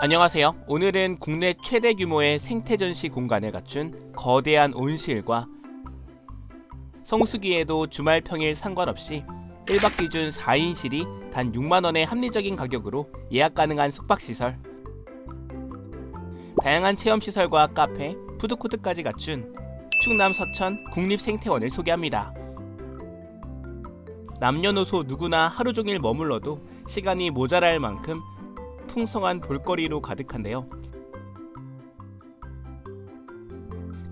안녕하세요. 오늘은 국내 최대 규모의 생태 전시 공간을 갖춘 거대한 온실과 성수기에도 주말 평일 상관없이 1박 기준 4인실이 단 6만 원의 합리적인 가격으로 예약 가능한 숙박 시설, 다양한 체험 시설과 카페, 푸드코트까지 갖춘 충남 서천 국립생태원을 소개합니다. 남녀노소 누구나 하루 종일 머물러도 시간이 모자랄 만큼 풍성한 볼거리로 가득한데요.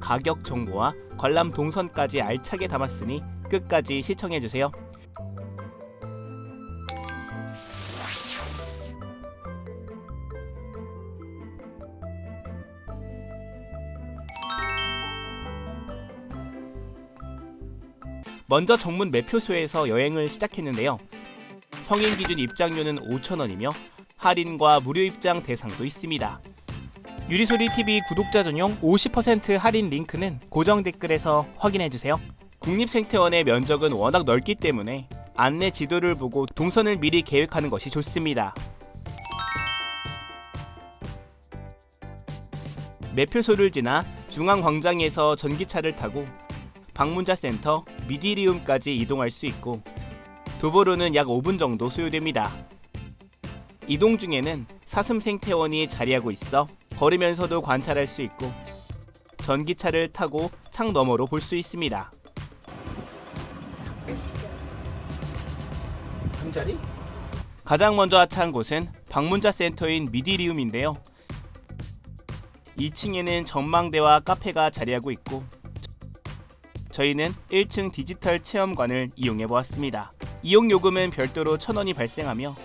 가격 정보와 관람 동선까지 알차게 담았으니 끝까지 시청해 주세요. 먼저 정문 매표소에서 여행을 시작했는데요. 성인 기준 입장료는 5,000원이며 할인과 무료 입장 대상도 있습니다. 유리소리 TV 구독자 전용 50% 할인 링크는 고정 댓글에서 확인해 주세요. 국립생태원의 면적은 워낙 넓기 때문에 안내 지도를 보고 동선을 미리 계획하는 것이 좋습니다. 매표소를 지나 중앙광장에서 전기차를 타고 방문자 센터 미디리움까지 이동할 수 있고 도보로는 약 5분 정도 소요됩니다. 이동 중에는 사슴생 태원이 자리하고 있어 걸으면서도 관찰할 수 있고 전기차를 타고 창 너머로 볼 수 있습니다. 한 자리? 가장 먼저 하차한 곳은 방문자 센터인 미디리움인데요. 2층에는 전망대와 카페가 자리하고 있고 저희는 1층 디지털 체험관을 이용해 보았습니다. 이용 요금은 별도로 1,000원이 발생하며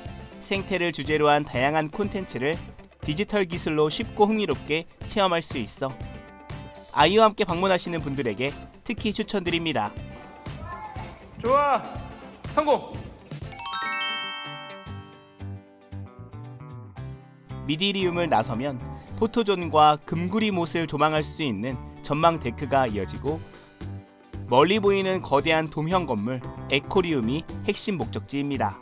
생태를 주제로 한 다양한 콘텐츠를 디지털 기술로 쉽고 흥미롭게 체험할 수 있어 아이와 함께 방문하시는 분들에게 특히 추천드립니다. 좋아. 성공. 미디리움을 나서면 포토존과 금구리 못을 조망할 수 있는 전망 데크가 이어지고 멀리 보이는 거대한 도형 건물 에코리움이 핵심 목적지입니다.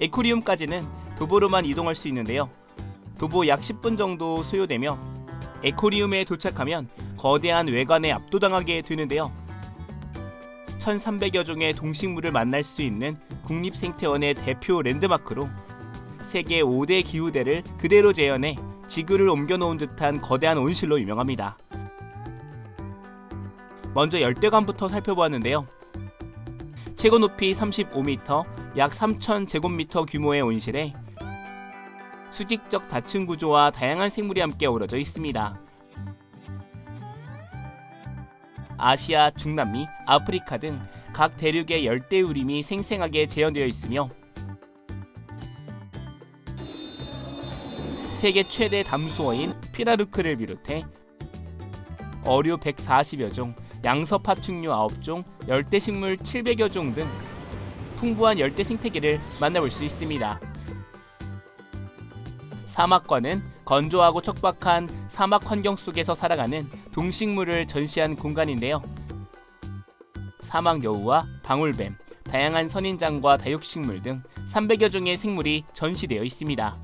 에코리움까지는 도보로만 이동할 수 있는데요. 도보 약 10분 정도 소요되며 에코리움에 도착하면 거대한 외관에 압도당하게 되는데요. 1300여 종의 동식물을 만날 수 있는 국립생태원의 대표 랜드마크로 세계 5대 기후대를 그대로 재현해 지구를 옮겨놓은 듯한 거대한 온실로 유명합니다. 먼저 열대관부터 살펴보았는데요. 최고 높이 35m, 약 3,000제곱미터 규모의 온실에 수직적 다층 구조와 다양한 생물이 함께 어우러져 있습니다. 아시아, 중남미, 아프리카 등 각 대륙의 열대 우림이 생생하게 재현되어 있으며 세계 최대 담수어인 피라루크를 비롯해 어류 140여 종, 양서 파충류 9종, 열대식물 700여 종 등 풍부한 열대 생태계를 만나볼 수 있습니다. 사막과는 건조하고 척박한 사막 환경 속에서 살아가는 동식물을 전시한 공간인데요. 사막 여우와 방울뱀, 다양한 선인장과 다육식물 등 300여 종의 생물이 전시되어 있습니다.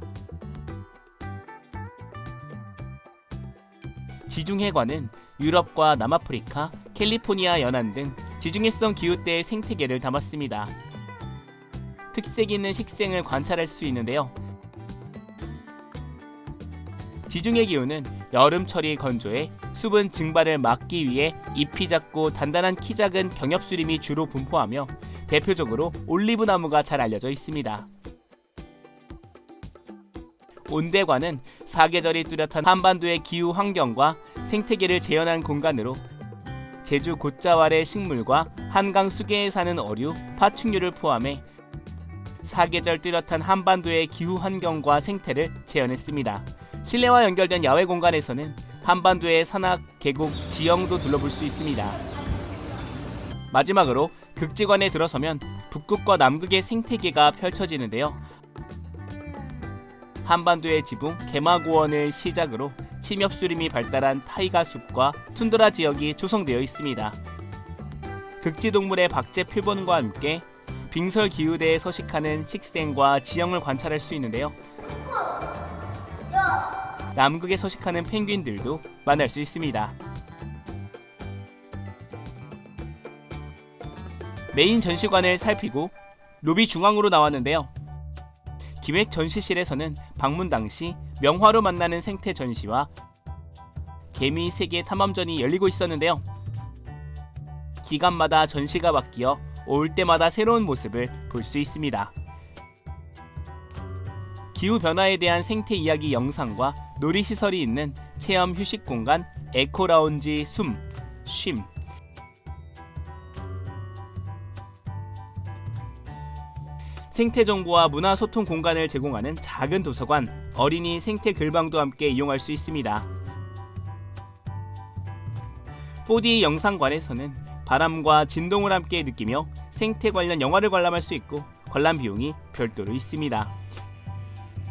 지중해관은 유럽과 남아프리카, 캘리포니아 연안 등 지중해성 기후대의 생태계를 담았습니다. 특색 있는 식생을 관찰할 수 있는데요. 지중해 기후는 여름철이 건조해 수분 증발을 막기 위해 잎이 작고 단단한 키 작은 경엽수림이 주로 분포하며 대표적으로 올리브 나무가 잘 알려져 있습니다. 온대관은 사계절이 뚜렷한 한반도의 기후 환경과 생태계를 재현한 공간으로 제주 곶자왈의 식물과 한강 수계에 사는 어류, 파충류를 포함해 사계절 뚜렷한 한반도의 기후 환경과 생태를 재현했습니다. 실내와 연결된 야외 공간에서는 한반도의 산악, 계곡, 지형도 둘러볼 수 있습니다. 마지막으로 극지관에 들어서면 북극과 남극의 생태계가 펼쳐지는데요. 한반도의 지붕 개마고원을 시작으로 침엽 수림이 발달한 타이가 숲과 툰드라 지역이 조성되어 있습니다. 극지 동물의 박제 표본과 함께 빙설 기후대에 서식하는 식생과 지형을 관찰할 수 있는데요. 남극에 서식하는 펭귄들도 만날 수 있습니다. 메인 전시관을 살피고 로비 중앙으로 나왔는데요. 기획 전시실에서는 방문 당시 명화로 만나는 생태 전시와 개미 세계 탐험전이 열리고 있었는데요. 기간마다 전시가 바뀌어 올 때마다 새로운 모습을 볼 수 있습니다. 기후 변화에 대한 생태 이야기 영상과 놀이 시설이 있는 체험 휴식 공간 에코 라운지 숨, 쉼. 생태 정보와 문화 소통 공간을 제공하는 작은 도서관, 어린이 생태 글방도 함께 이용할 수 있습니다. 4D 영상관에서는 바람과 진동을 함께 느끼며 생태 관련 영화를 관람할 수 있고 관람 비용이 별도로 있습니다.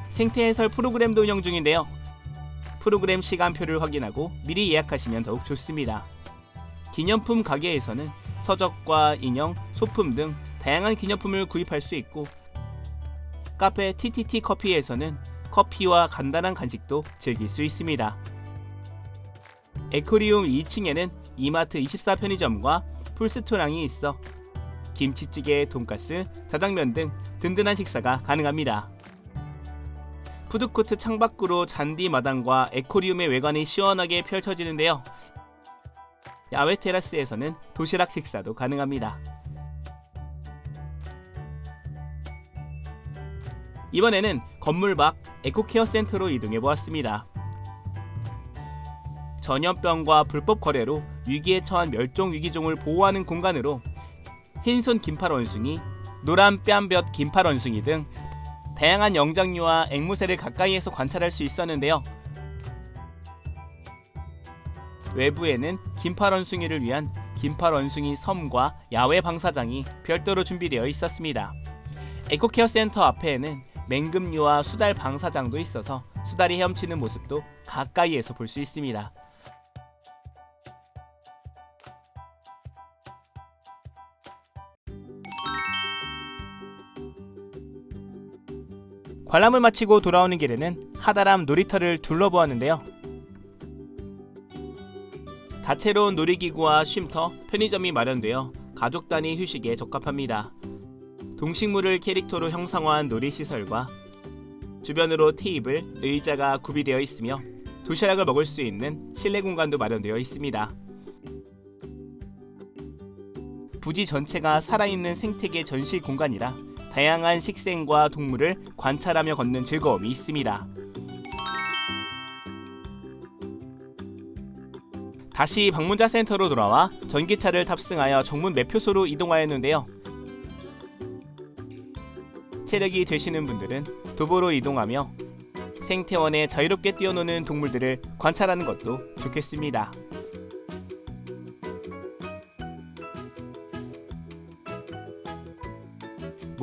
생태 해설 프로그램도 운영 중인데요. 프로그램 시간표를 확인하고 미리 예약하시면 더욱 좋습니다. 기념품 가게에서는 서적과 인형, 소품 등 다양한 기념품을 구입할 수 있고 카페 TTT 커피에서는 커피와 간단한 간식도 즐길 수 있습니다. 에코리움 2층에는 이마트 24 편의점과 풀스토랑이 있어 김치찌개, 돈가스, 자장면 등 든든한 식사가 가능합니다. 푸드코트 창밖으로 잔디 마당과 에코리움의 외관이 시원하게 펼쳐지는데요. 야외 테라스에서는 도시락 식사도 가능합니다. 이번에는 건물 밖 에코케어 센터로 이동해 보았습니다. 전염병과 불법 거래로 위기에 처한 멸종 위기종을 보호하는 공간으로 흰손 긴팔 원숭이, 노란 뺨볕 긴팔 원숭이 등 다양한 영장류와 앵무새를 가까이에서 관찰할 수 있었는데요. 외부에는 긴팔 원숭이를 위한 긴팔 원숭이 섬과 야외 방사장이 별도로 준비되어 있었습니다. 에코케어 센터 앞에는 맹금류와 수달 방사장도 있어서 수달이 헤엄치는 모습도 가까이에서 볼 수 있습니다. 관람을 마치고 돌아오는 길에는 하다람 놀이터를 둘러보았는데요. 다채로운 놀이기구와 쉼터, 편의점이 마련되어 가족 단위 휴식에 적합합니다. 동식물을 캐릭터로 형상화한 놀이시설과 주변으로 테이블, 의자가 구비되어 있으며 도시락을 먹을 수 있는 실내 공간도 마련되어 있습니다. 부지 전체가 살아있는 생태계 전시 공간이라 다양한 식생과 동물을 관찰하며 걷는 즐거움이 있습니다. 다시 방문자 센터로 돌아와 전기차를 탑승하여 정문 매표소로 이동하였는데요. 체력이 되시는 분들은 도보로 이동하며 생태원에 자유롭게 뛰어노는 동물들을 관찰하는 것도 좋겠습니다.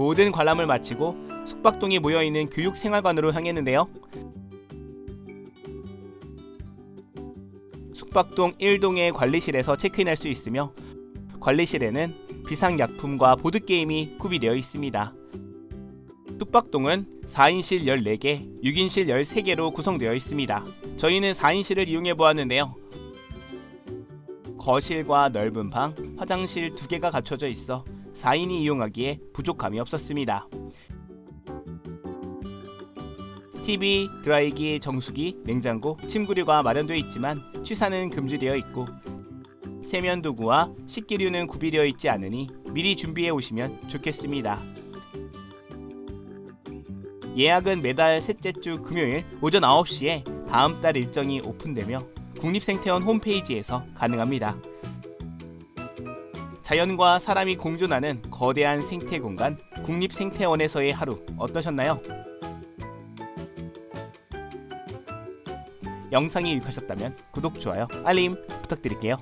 모든 관람을 마치고 숙박동에 모여있는 교육생활관으로 향했는데요. 숙박동 1동의 관리실에서 체크인할 수 있으며 관리실에는 비상약품과 보드게임이 구비되어 있습니다. 숙박동은 4인실 14개, 6인실 13개로 구성되어 있습니다. 저희는 4인실을 이용해 보았는데요. 거실과 넓은 방, 화장실 2개가 갖춰져 있어 4인이 이용하기에 부족함이 없었습니다. TV, 드라이기, 정수기, 냉장고, 침구류가 마련되어 있지만 취사는 금지되어 있고 세면 도구와 식기류는 구비되어 있지 않으니 미리 준비해 오시면 좋겠습니다. 예약은 매달 셋째 주 금요일 오전 9시에 다음 달 일정이 오픈되며 국립생태원 홈페이지에서 가능합니다. 자연과 사람이 공존하는 거대한 생태 공간 국립생태원에서의 하루 어떠셨나요? 영상이 유익하셨다면 구독, 좋아요, 알림 부탁드릴게요.